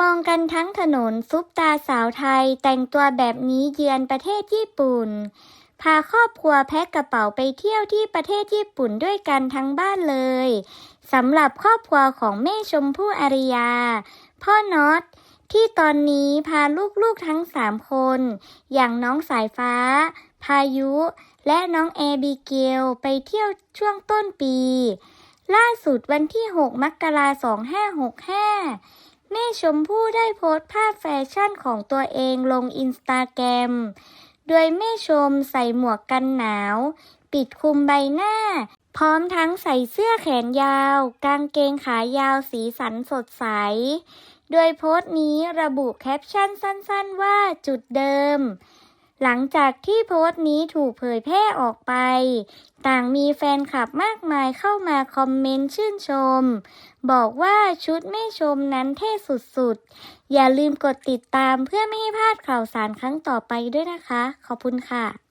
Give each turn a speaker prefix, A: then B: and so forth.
A: มองกันทั้งถนนซุปตาสาวไทยแต่งตัวแบบนี้เยือนประเทศญี่ปุ่น พาครอบครัวแพ็คกระเป๋าไปเที่ยวที่ประเทศญี่ปุ่นด้วยกันทั้งบ้านเลยสำหรับครอบครัวของแม่ชมพู่อาริยา พ่อน็อตที่ตอนนี้พาลูกๆทั้งสามคน อย่างน้องสายฟ้า พายุ และน้องแอบิเกลไปเที่ยวช่วงต้นปี ล่าสุดวันที่ 6 มกราคม2565 แม่ชมพู่ได้โพสต์ภาพแฟชั่นของตัวเองลงอินสตาแกรม โดยแม่ชมใส่หมวกกันหนาว ปิดคลุมใบหน้า พร้อมทั้งใส่เสื้อแขนยาว กางเกงขายาวสีสันสดใส โดยโพสต์นี้ระบุแคปชั่นสั้นๆว่าจุดเดิม หลังจากที่โพสต์นี้ถูกเผยแพร่ออกไป ต่างมีแฟนคลับมากมายเข้ามาคอมเมนต์ชื่นชม บอกว่าชุดแม่ชมนั้นเท่สุดๆ อย่าลืมกดติดตามเพื่อไม่ให้พลาดข่าวสารครั้งต่อไปด้วยนะคะ ขอบคุณค่ะ